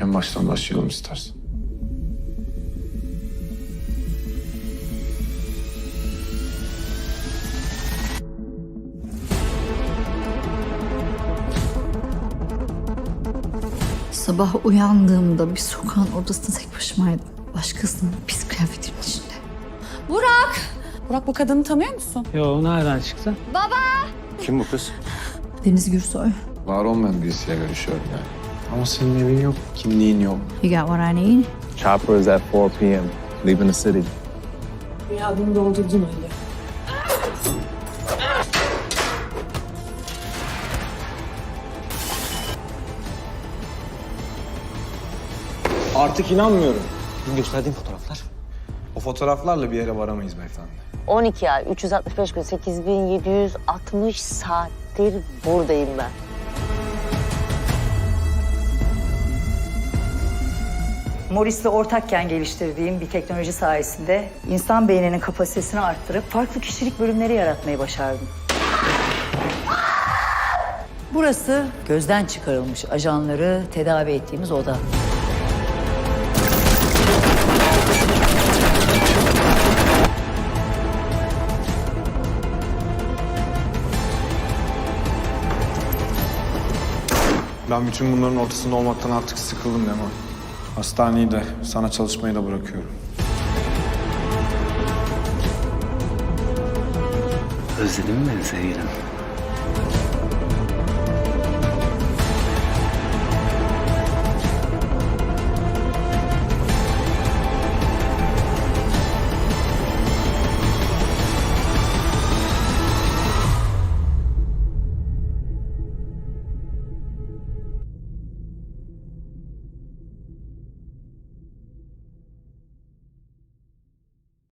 En baştan başlayalım istersen. Sabah uyandığımda bir sokağın ortasında tek başımaydım. Başkasının pis kıyafetinin içinde. Burak bu kadını tanıyor musun? Yo nereden çıktı? Kim bu kız? Deniz Gürsoy. Var olmayan birisiyle görüşüyorum yani. Ama senin evin yok, kimliğin yok. You got what I need? Chopper is at 4 p.m. Leaving the city. Artık inanmıyorum. Dün gösterdiğim fotoğraflar. O fotoğraflarla bir yere varamayız beyefendi. 12 ay, 365 gün, 8760 saattir buradayım ben. Morris'le ortakken geliştirdiğim bir teknoloji sayesinde insan beyninin kapasitesini arttırıp farklı kişilik bölümleri yaratmayı başardım. Burası gözden çıkarılmış ajanları tedavi ettiğimiz oda. Ben bütün bunların ortasında olmaktan artık sıkıldım Leman. Hastaneyi de, sana çalışmayı da bırakıyorum. Özledin mi beni sevgilim?